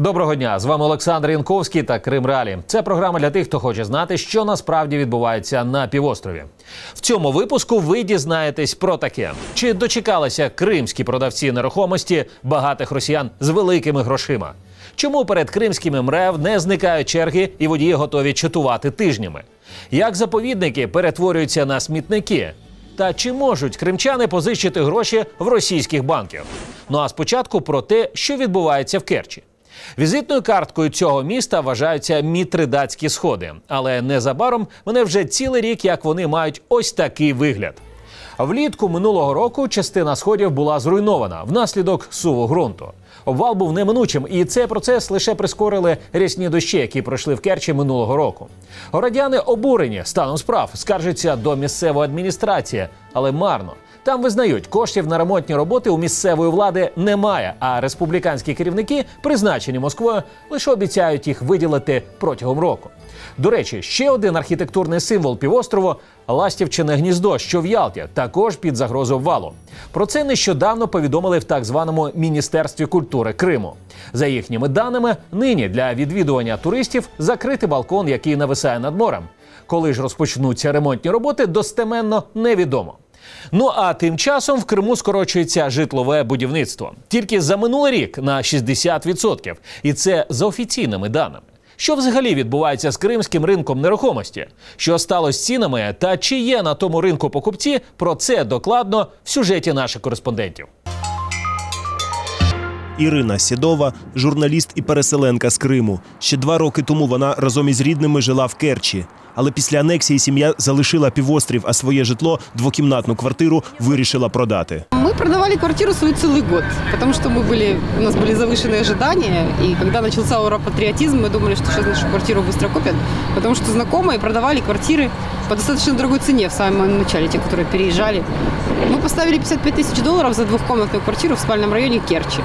Доброго дня! З вами Олександр Янковський та Крим Реалі. Це програма для тих, хто хоче знати, що насправді відбувається на півострові. В цьому випуску ви дізнаєтесь про таке: чи дочекалися кримські продавці нерухомості багатих росіян з великими грошима? Чому перед кримськими МРЕВ не зникають черги і водії готові чатувати тижнями? Як заповідники перетворюються на смітники? Та чи можуть кримчани позичити гроші в російських банків? Ну а спочатку про те, що відбувається в Керчі. Візитною карткою цього міста вважаються мітридатські сходи, але незабаром мене вже цілий рік, як вони мають ось такий вигляд. Влітку минулого року частина сходів була зруйнована внаслідок суву ґрунту. Обвал був неминучим, і цей процес лише прискорили рясні дощі, які пройшли в Керчі минулого року. Городяни обурені станом справ, скаржаться до місцевої адміністрації, але марно. Там визнають, коштів на ремонтні роботи у місцевої влади немає, а республіканські керівники, призначені Москвою, лише обіцяють їх виділити протягом року. До речі, ще один архітектурний символ півострову Ластівчине гніздо, що в Ялті, також під загрозою обвалу. Про це нещодавно повідомили в так званому Міністерстві культури Криму. За їхніми даними, нині для відвідування туристів закритий балкон, який нависає над морем. Коли ж розпочнуться ремонтні роботи, достеменно невідомо. Ну а тим часом в Криму скорочується житлове будівництво тільки за минулий рік на 60%. І це за офіційними даними. Що взагалі відбувається з кримським ринком нерухомості? Що стало з цінами та чи є на тому ринку покупці? Про це докладно в сюжеті наших кореспондентів. Ірина Сідова, журналіст і переселенка з Криму. Ще два роки тому вона разом із рідними жила в Керчі. Але після анексії сім'я залишила півострів, а своє житло, двокімнатну квартиру, вирішила продати. Мы продавали квартиру свою целый год, потому что мы были, у нас были завышенные ожидания, и когда начался уропатриотизм, мы думали, что сейчас нашу квартиру быстро купят, потому что знакомые продавали квартиры по достаточно дорогой цене в самом начале, те, которые переезжали. Мы поставили 55 тысяч долларов за двухкомнатную квартиру в спальном районе Керчи.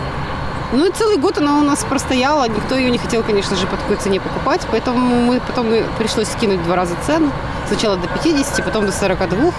Ну и целый год она у нас простояла, никто ее не хотел, конечно же, по такой цене покупать, поэтому мы потом и пришлось скинуть в два раза цену. Сначала до 50, потом до 42.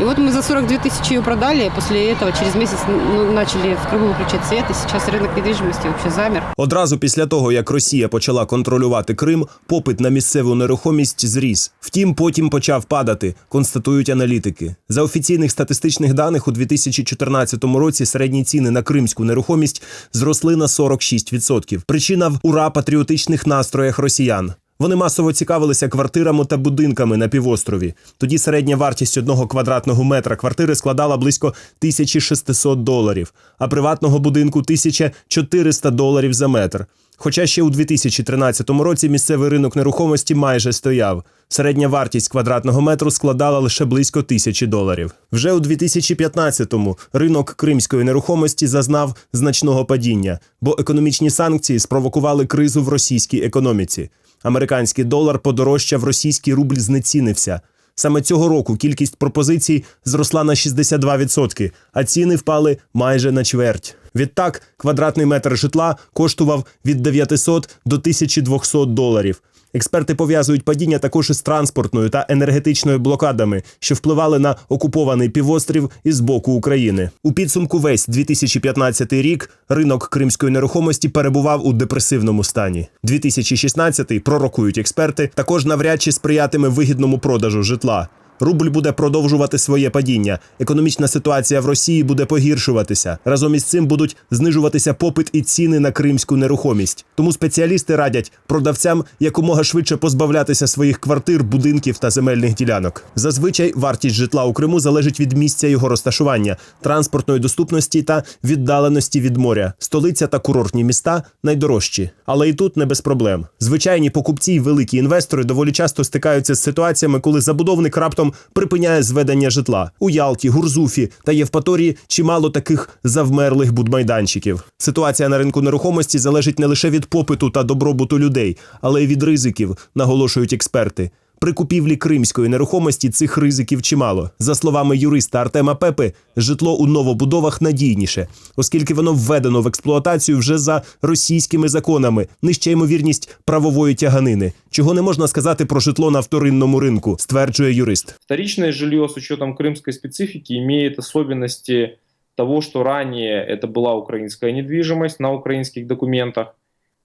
И вот мы за 42 тысячи ее продали, а после этого через месяц ну, начали в Крыму выключать свет, и сейчас рынок недвижимости вообще замер. Одразу після того, як Росія почала контролювати Крим, попит на місцеву нерухомість зріс. Втім, потім почав падати, констатують аналітики. За офіційних статистичних даних у 2014 році середні ціни на кримську нерухомість зросли на 46%. Причина в ура-патріотичних настроях росіян. Вони масово цікавилися квартирами та будинками на півострові. Тоді середня вартість одного квадратного метра квартири складала близько 1600 доларів, а приватного будинку 1400 доларів за метр. Хоча ще у 2013 році місцевий ринок нерухомості майже стояв. Середня вартість квадратного метру складала лише близько тисячі доларів. Вже у 2015-му ринок кримської нерухомості зазнав значного падіння, бо економічні санкції спровокували кризу в російській економіці. Американський долар подорожчав, російський рубль знецінився. Саме цього року кількість пропозицій зросла на 62%, а ціни впали майже на чверть. Відтак, квадратний метр житла коштував від 900 до 1200 доларів. Експерти пов'язують падіння також із транспортною та енергетичною блокадами, що впливали на окупований півострів із боку України. У підсумку весь 2015 рік ринок кримської нерухомості перебував у депресивному стані. 2016, пророкують експерти, також навряд чи сприятиме вигідному продажу житла. Рубль буде продовжувати своє падіння. Економічна ситуація в Росії буде погіршуватися. Разом із цим будуть знижуватися попит і ціни на кримську нерухомість. Тому спеціалісти радять продавцям якомога швидше позбавлятися своїх квартир, будинків та земельних ділянок. Зазвичай вартість житла у Криму залежить від місця його розташування, транспортної доступності та віддаленості від моря. Столиця та курортні міста найдорожчі, але і тут не без проблем. Звичайні покупці й великі інвестори доволі часто стикаються з ситуаціями, коли забудовник раптом припиняє зведення житла у Ялті, Гурзуфі та Євпаторії чимало таких завмерлих будмайданчиків. Ситуація на ринку нерухомості залежить не лише від попиту та добробуту людей, але й від ризиків, наголошують експерти. При купівлі кримської нерухомості цих ризиків чимало. За словами юриста Артема Пепи, житло у новобудовах надійніше, оскільки воно введено в експлуатацію вже за російськими законами, нижча ймовірність правової тяганини, чого не можна сказати про житло на вторинному ринку, стверджує юрист. Вторичное жилье с учетом крымской специфики имеет особенности того, что ранее это была украинская недвижимость на украинских документах.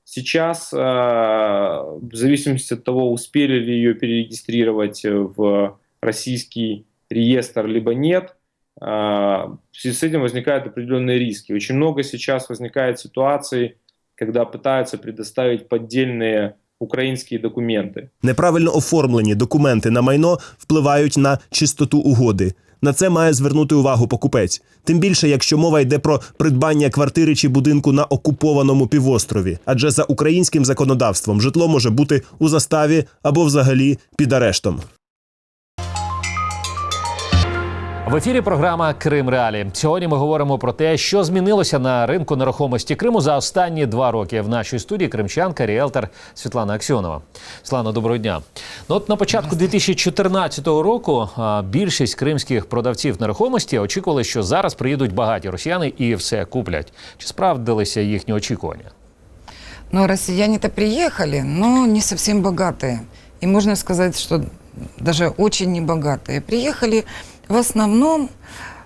Сейчас, э, в зависимости от того, успели ли ее перерегистрировать в российский реестр, либо нет, э, в связи с этим возникают определенные риски. Очень много сейчас возникает ситуаций, когда пытаются предоставить поддельные украинские документы. Неправильно оформлені документи на майно впливають на чистоту угоди. На це має звернути увагу покупець. Тим більше, якщо мова йде про придбання квартири чи будинку на окупованому півострові. Адже за українським законодавством житло може бути у заставі або взагалі під арештом. В ефірі програма Крим Реалі. Сьогодні ми говоримо про те, що змінилося на ринку нерухомості Криму за останні два роки. В нашій студії кримчанка, ріелтор Світлана Аксьонова. Світлана, доброго дня. Ну от на початку 2014 року більшість кримських продавців нерухомості очікували, що зараз приїдуть багаті росіяни і все куплять. Чи справдилися їхні очікування? Но россияне-то приехали, но не совсем богатые. И можно сказать, что даже очень небогатые. Приехали в основном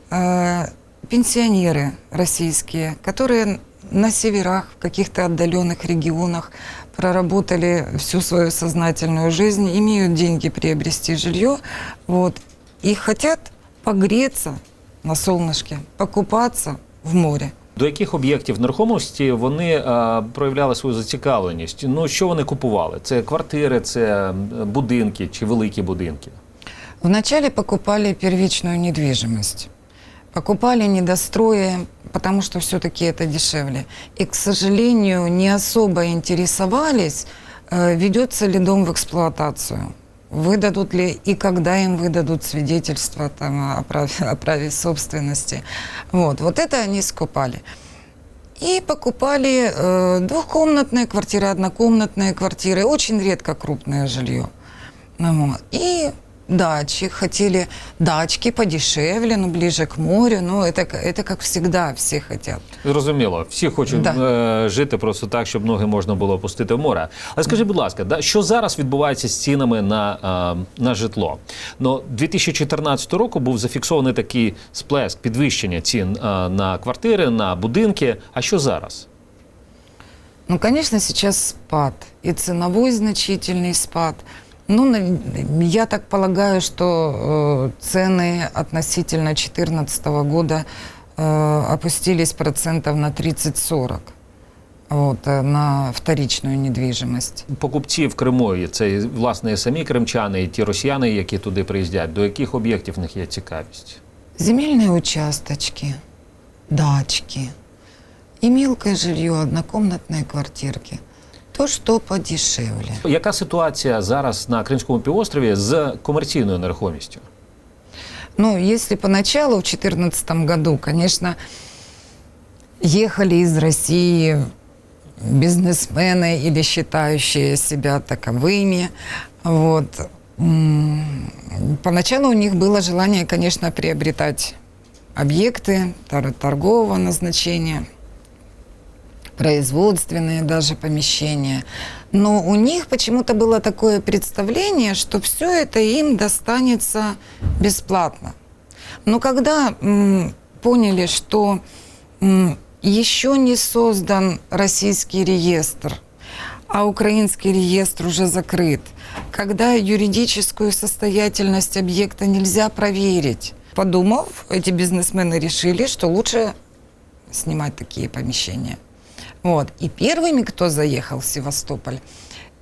э, пенсионеры российские, которые на северах, в каких-то отдаленных регионах проработали всю свою сознательную жизнь, имеют деньги приобрести жилье, вот, и хотят погреться на солнышке, покупаться в море. До яких об'єктів нерухомості вони е, проявляли свою зацікавленість? Ну що вони купували? Це квартири, це м, будинки чи великі будинки? Вначале покупали первичную недвижимость. Покупали недострои, потому что все-таки это дешевле. И, к сожалению, не особо интересовались, э, ведется ли дом в эксплуатацию. Выдадут ли и когда им выдадут свидетельство там, о, праве, о праве собственности. Вот, вот это они скупали. И покупали э, двухкомнатные квартиры, однокомнатные квартиры, очень редко крупное жилье. Ну вот. И дачи, хотели дачки подешевле, ну, ближе к морю, ну, это, к- это как всегда все хотят. Зрозуміло, всі хочуть Да. е, жити просто так, щоб ноги можна було опустити в море. Але скажіть, будь ласка, да, що зараз відбувається з цінами на, е, на житло? Ну, 2014 року був зафіксований такий сплеск підвищення цін е, на квартири, на будинки. А що зараз? Ну, конечно, сейчас спад, и ценовой значительный спад. Ну, на- я так полагаю, что э, цены относительно 2014 года э, опустились процентов на 30-40 вот, э, на вторичную недвижимость. Покупці в Криму, і це і, власне і самі кримчани, і ті росіяни, які туди приїздять, до яких об'єктів в них є цікавість? Земельные участочки, дачки и мелкое жилье, однокомнатные квартирки. То, что подешевле. Яка ситуація зараз на Кримському півострові з комерційною нерухомістю? Ну, если поначалу, в 2014 году, конечно, ехали из России бизнесмены или считающие себя таковыми, вот, м, поначалу у них было желание, конечно, приобретать объекты тор- торгового назначения, производственные даже помещения. Но у них почему-то было такое представление, что все это им достанется бесплатно. Но когда м, поняли, что м, еще не создан российский реестр, а украинский реестр уже закрыт, когда юридическую состоятельность объекта нельзя проверить, подумав, эти бизнесмены решили, что лучше снимать такие помещения. Вот. И первыми, кто заехал в Севастополь,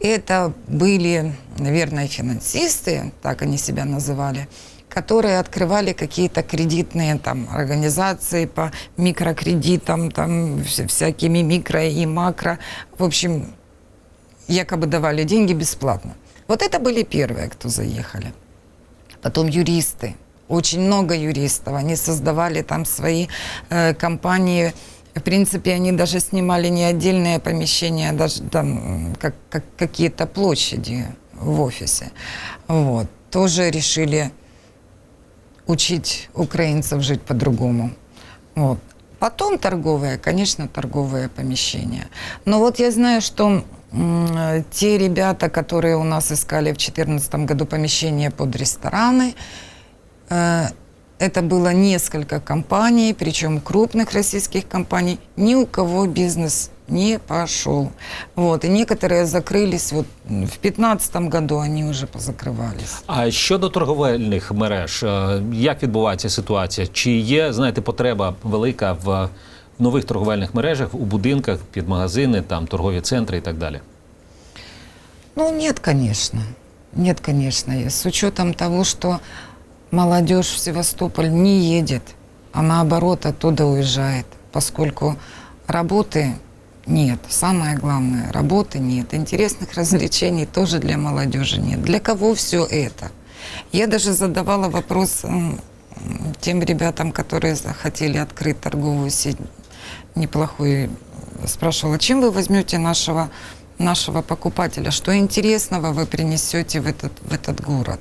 это были, наверное, финансисты, так они себя называли, которые открывали какие-то кредитные там, организации по микрокредитам, там, вся- всякими микро и макро. В общем, якобы давали деньги бесплатно. Вот это были первые, кто заехали. Потом юристы. Очень много юристов. Они создавали там свои э, компании. В принципе, они даже снимали не отдельные помещения, а даже там как, как какие-то площади в офисе. Вот. Тоже решили учить украинцев жить по-другому. Вот. Потом торговые, конечно, торговые помещения. Но вот я знаю, что те ребята, которые у нас искали в 2014 году помещения под рестораны, э, это было несколько компаний, причем крупных российских компаний. Ни у кого бизнес не пошел. Вот, и некоторые закрылись, вот в 2015 году они уже позакрывались. А щодо торговельних мереж, е, як відбувається ситуація? Чи є, знаєте, потреба велика в нових торговельних мережах у будинках під магазини, там торгові центри і так далі? Ну, нет, конечно. Нет, конечно. И С учетом того, что молодежь в Севастополь не едет, а наоборот оттуда уезжает, поскольку работы нет. Самое главное, работы нет. Интересных развлечений тоже для молодежи нет. Для кого все это? Я даже задавала вопрос тем ребятам, которые захотели открыть торговую сеть неплохую. Спрашивала, чем вы возьмете нашего, нашего покупателя? Что интересного вы принесете в этот, в этот город?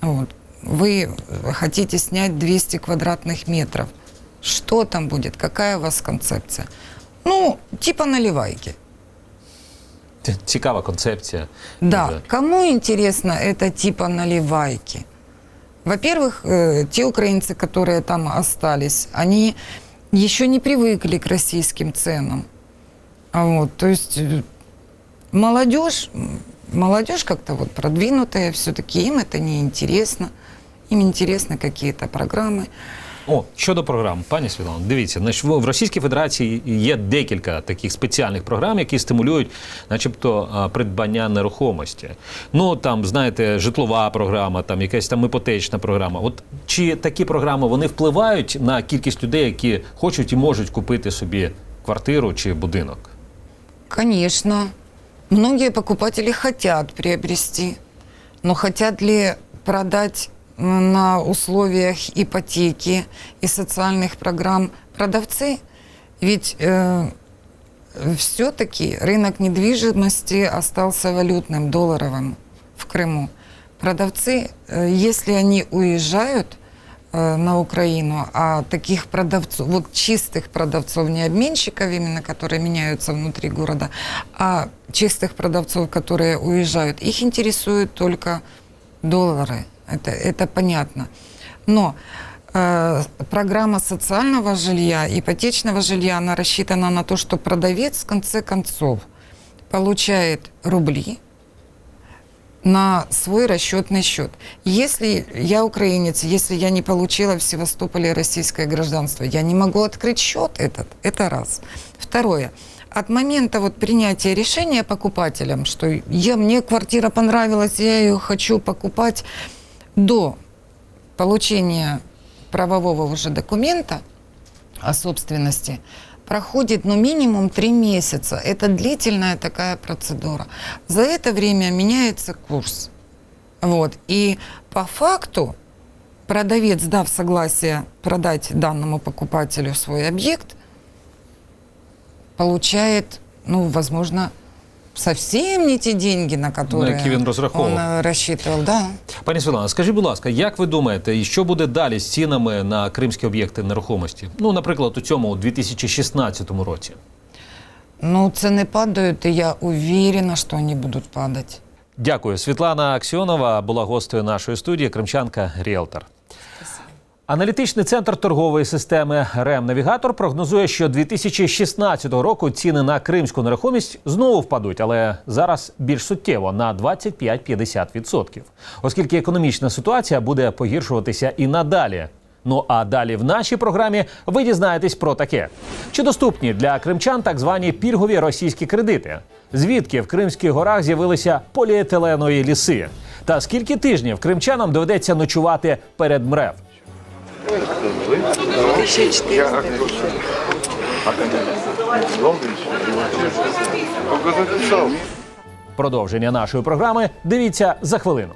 Вот. Вы хотите снять 200 квадратных метров. Что там будет? Какая у вас концепция? Ну, типа наливайки. Цікава концепція. Да, Дуже. кому интересно это типа наливайки? Во-первых, э, те украинцы, которые там остались, они еще не привыкли к российским ценам. А Вот, то есть э, молодежь, молодежь как-то вот продвинутая, все-таки им это не интересно. Им интересны какие-то программы. О, щодо програм, пані Світлано, дивіться, значить, в Російській Федерації є декілька таких спеціальних програм, які стимулюють, начебто, придбання нерухомості. Ну там, знаєте, житлова програма, там якась там іпотечна програма. От чи такі програми вони впливають на кількість людей, які хочуть і можуть купити собі квартиру чи будинок? Конечно, многие покупатели хотят приобрести, но хотят ли продать на условиях ипотеки и социальных программ продавцы? Ведь все-таки рынок недвижимости остался валютным, долларовым в Крыму. Продавцы, э, если они уезжают э, на Украину, а таких продавцов, вот чистых продавцов, не обменщиков именно, которые меняются внутри города, а чистых продавцов, которые уезжают, их интересуют только доллары. Это, это понятно. Но э, программа социального жилья, ипотечного жилья, она рассчитана на то, что продавец в конце концов получает рубли, на свой расчетный счет. Если я украинец, если я не получила в Севастополе российское гражданство, я не могу открыть счет этот. Это раз. Второе. От момента вот принятия решения покупателям, что я, мне квартира понравилась, я ее хочу покупать, до получения правового уже документа о собственности проходит ну, минимум три месяца. Это длительная такая процедура. За это время меняется курс. Вот. И по факту продавец, дав согласие продать данному покупателю свой объект, получает, ну, возможно, совсем не те деньги, на которые які він розраховував. он э, рассчитывал. Да. Пані Світлана, скажіть, будь ласка, як ви думаєте, і що буде далі з цінами на кримські об'єкти нерухомості? Ну, наприклад, у цьому у 2016 році. Ну, цены падают, и я уверена, что они будут падать. Дякую. Світлана Аксьонова була гостею нашої студії, кримчанка Ріелтор. Аналітичний центр торгової системи РЕМ-Навігатор прогнозує, що 2016 року ціни на кримську нерухомість знову впадуть, але зараз більш суттєво на 25-50%, оскільки економічна ситуація буде погіршуватися і надалі. Ну а далі в нашій програмі ви дізнаєтесь про таке: чи доступні для кримчан так звані пільгові російські кредити? Звідки в Кримських горах з'явилися поліетиленові ліси? Та скільки тижнів кримчанам доведеться ночувати перед МРЕВ? Продовження нашої програми дивіться за хвилину.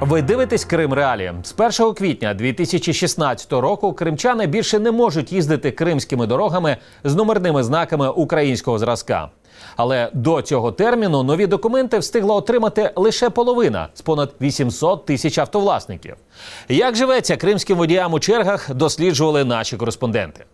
Ви дивитесь Крим Реалі. З 1 квітня 2016 року кримчани більше не можуть їздити кримськими дорогами з номерними знаками українського зразка. Але до цього терміну нові документи встигла отримати лише половина з понад 800 тисяч автовласників. Як живеться кримським водіям у чергах, досліджували наші кореспонденти.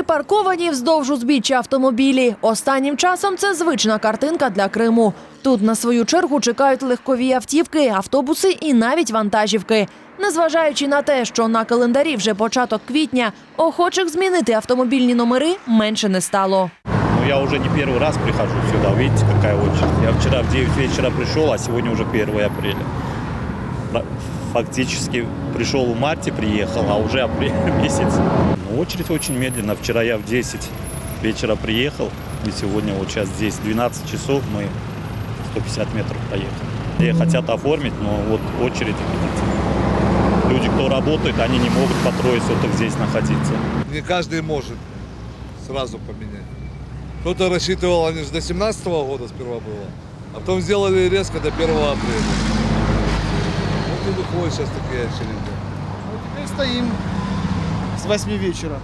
Припарковані вздовж узбіччя автомобілі. Останнім часом це звична картинка для Криму. Тут на свою чергу чекають легкові автівки, автобуси і навіть вантажівки. Незважаючи на те, що на календарі вже початок квітня, охочих змінити автомобільні номери менше не стало. Ну, я уже не первый раз прихожу сюда. Видите, какая очередь. Я вчера в 9 вечера пришел, а сегодня уже 1 апреля. Фактически пришел в марте, приехал, а уже апрель месяц. Ну, очередь очень медленно. Вчера я в 10 вечера приехал, и сегодня вот сейчас здесь 12 часов мы 150 метров проехали. И хотят оформить, но вот очередь, видите. Люди, кто работает, они не могут по трое суток здесь находиться. Не каждый может сразу поменять. Кто-то рассчитывал, они же до 17 года сперва было, а потом сделали резко до 1 апреля. Вот и выходят сейчас такие очереди. Теперь стоим с 8 вечера.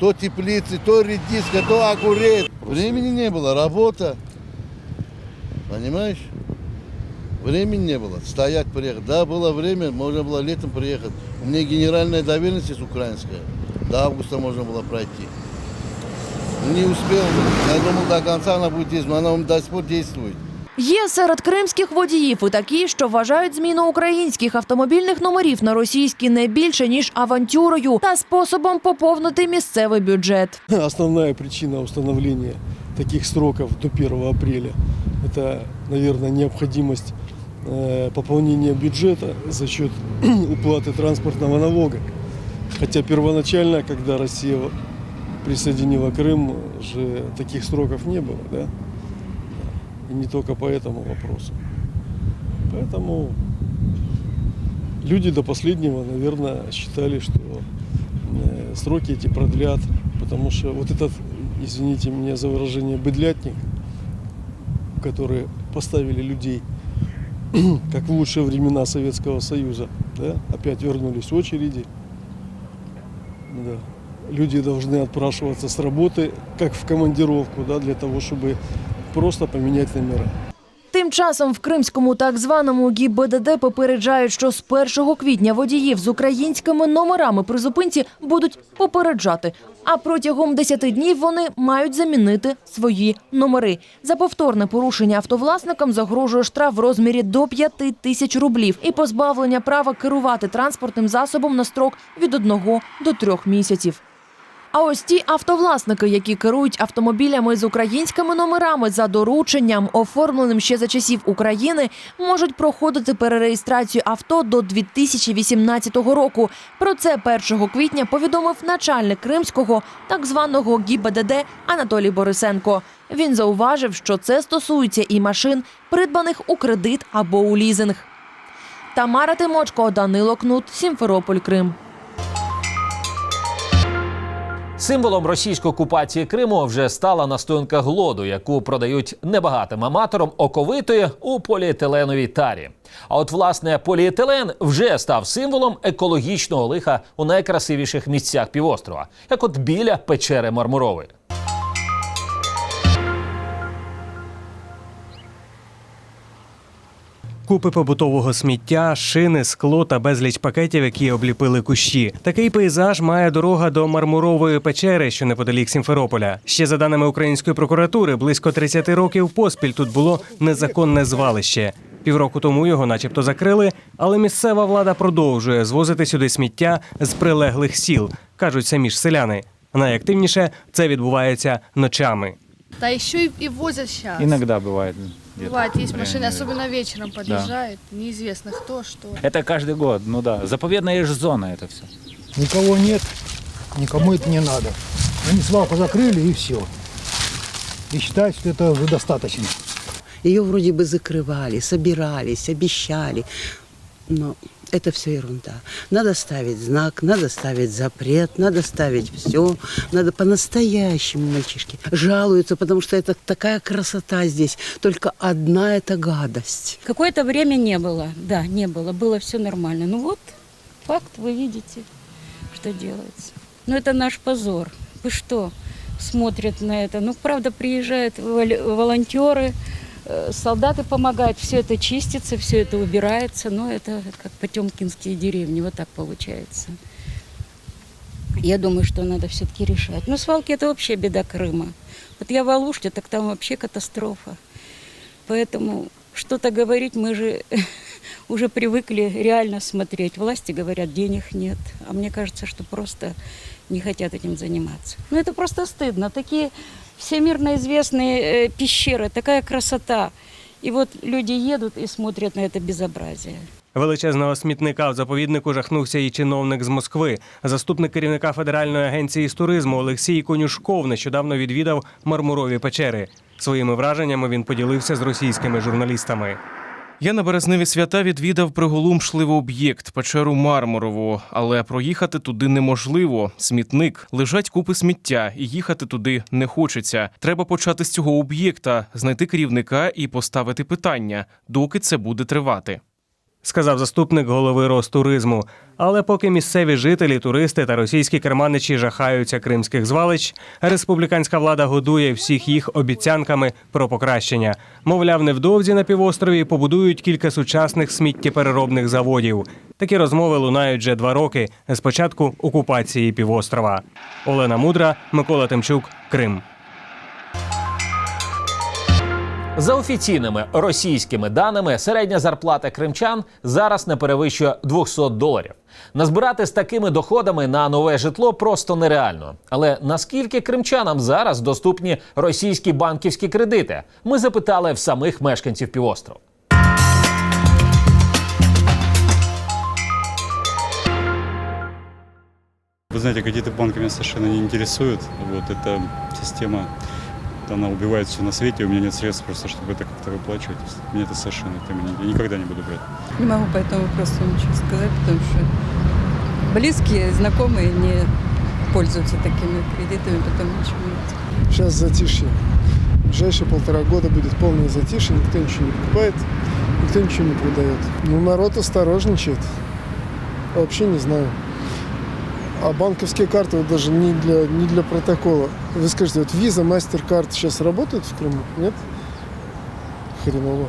То теплицы, то редиска, то огурец. Времени не было, работа. Понимаешь? Времени не было. Стоять, приехать. Да, было время, можно было летом приехать. У меня генеральная доверенность есть украинская. До августа можно было пройти. Не успел. Я думал, до конца она будет действовать. Она до сих пор действует. Є серед кримських водіїв і такі, що вважають зміну українських автомобільних номерів на російські не більше ніж авантюрою та способом поповнити місцевий бюджет. Основная причина установления таких сроков до 1 апреля – это, наверное, необходимость э, пополнения бюджета за счет уплаты транспортного налога. Хотя первоначально, когда Россия присоединила Крым, же таких сроков не было, да? И не только по этому вопросу. Поэтому люди до последнего, наверное, считали, что э, сроки эти продлят, потому что вот этот, извините меня за выражение, быдлятник, который поставили людей, как в лучшие времена Советского Союза, да, опять вернулись очереди. Да. Люди должны отпрашиваться с работы, как в командировку, да, для того, чтобы просто поменять номера. Тим часом в кримському так званому ГІБДД попереджають, що з 1 квітня водіїв з українськими номерами при зупинці будуть попереджати. А протягом 10 днів вони мають замінити свої номери. За повторне порушення автовласникам загрожує штраф в розмірі до 5 тисяч рублів і позбавлення права керувати транспортним засобом на строк від 1 до 3 місяців. А ось ті автовласники, які керують автомобілями з українськими номерами за дорученням, оформленим ще за часів України, можуть проходити перереєстрацію авто до 2018 року. Про це 1 квітня повідомив начальник кримського так званого ГІБДД Анатолій Борисенко. Він зауважив, що це стосується і машин, придбаних у кредит або у лізинг. Тамара Тимочко, Данило Кнут, Сімферополь, Крим. Символом російської окупації Криму вже стала настоянка глоду, яку продають небагатим аматорам оковитої у поліетиленовій тарі. А от власне поліетилен вже став символом екологічного лиха у найкрасивіших місцях півострова, як от біля печери Мармурової. Купи побутового сміття, шини, скло та безліч пакетів, які обліпили кущі. Такий пейзаж має дорога до мармурової печери, що неподалік Сімферополя. Ще за даними української прокуратури, близько 30 років поспіль тут було незаконне звалище. Півроку тому його, начебто, закрили, але місцева влада продовжує звозити сюди сміття з прилеглих сіл, кажуть самі ж селяни. Найактивніше це відбувається ночами. Да еще и, и возят сейчас. Иногда бывает. Бывает, есть машины, особенно вечером подъезжают, неизвестно кто, что. Это каждый год, ну да. Заповедная же зона это все. Никого нет, никому это не надо. Они свалку закрыли и все. И считают, что это уже достаточно. Ее вроде бы закрывали, собирались, обещали. Но это все ерунда. Надо ставить знак, надо ставить запрет, надо ставить все. Надо по-настоящему, мальчишки. Жалуются, потому что это такая красота здесь. Только одна эта гадость. Какое-то время не было, да, не было, было все нормально. Ну вот, факт, вы видите, что делается. Ну это наш позор. Вы что, смотрят на это? Ну, правда, приезжают вол- волонтеры, э, солдаты помогают, все это чистится, все это убирается, но это как потемкинские деревни, вот так получается. Я думаю, что надо все-таки решать. Ну, свалки это вообще беда Крыма. Вот я в Алуште, так там вообще катастрофа. Поэтому что-то говорить мы же уже привыкли реально смотреть. Власти говорят, денег нет. А мне кажется, что просто не хотят этим заниматься. Ну это просто стыдно. Такие всемирно известные э, пещеры, такая красота. И вот люди едут и смотрят на это безобразие. Величезного смітника в заповіднику жахнувся і чиновник з Москви. Заступник керівника Федеральної агенції з туризму Олексій Конюшков нещодавно відвідав мармурові печери. Своїми враженнями він поділився з російськими журналістами. Я на березневі свята відвідав приголомшливий об'єкт печеру Мармурову, але проїхати туди неможливо. Смітник лежать купи сміття, і їхати туди не хочеться. Треба почати з цього об'єкта, знайти керівника і поставити питання, доки це буде тривати. Сказав заступник голови Ростуризму. Але поки місцеві жителі, туристи та російські керманичі жахаються кримських звалищ, республіканська влада годує всіх їх обіцянками про покращення. Мовляв, невдовзі на півострові побудують кілька сучасних сміттєпереробних заводів. Такі розмови лунають вже два роки з початку окупації півострова. Олена Мудра, Микола Тимчук, Крим. За офіційними російськими даними, середня зарплата кримчан зараз не перевищує 200 доларів. Назбирати з такими доходами на нове житло просто нереально. Але наскільки кримчанам зараз доступні російські банківські кредити? Ми запитали в самих мешканців півострову. Вы знаете, банки меня совершенно не интересуют. Вот эта система, она убивает все на свете, у меня нет средств просто, чтобы это как-то выплачивать. Мне это совершенно тема не- я никогда не буду брать. Не могу по этому вопросу ничего сказать, потому что близкие, знакомые не пользуются такими кредитами, потом ничего нет. Сейчас затишье. В ближайшие полтора года будет полное затишье, никто ничего не покупает, никто ничего не продает. Ну, народ осторожничает. Вообще не знаю. А банковские карты вот даже не для, не для протокола. Вы скажете, вот виза, мастер-карт сейчас работают в Крыму? Нет? Хреново.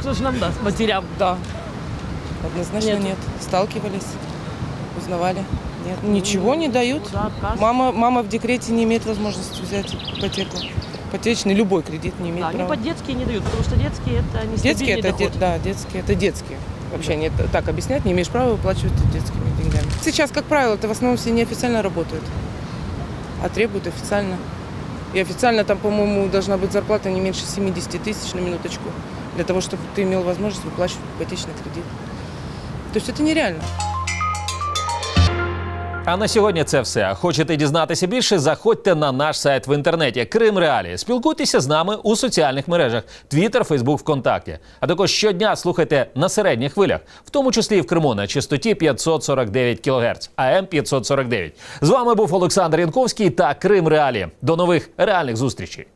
Кто же нам даст матерям? Да. Однозначно Нет. нет. Сталкивались, узнавали. Нет. Ничего не дают. Мама, мама в декрете не имеет возможности взять ипотеку. Ипотечный, любой кредит не имеет Да, не права. под детские не дают, потому что детские это не Детские это, доход. де- да, детские это детские. Вообще они это так объяснять, не имеешь права выплачивать детскими деньгами. Сейчас, как правило, это в основном все неофициально работают, а требуют официально. И официально там, по-моему, должна быть зарплата не меньше 70 тысяч на минуточку, для того, чтобы ты имел возможность выплачивать ипотечный кредит. То есть это нереально. А на сьогодні це все. Хочете дізнатися більше? Заходьте на наш сайт в інтернеті Крим Реалії. Спілкуйтеся з нами у соціальних мережах Twitter, Facebook, ВКонтакті. А також щодня слухайте на середніх хвилях, в тому числі і в Криму на частоті 549 кГц, АМ 549. З вами був Олександр Янковський та Крим Реалії. До нових реальних зустрічей.